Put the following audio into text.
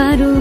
pájaro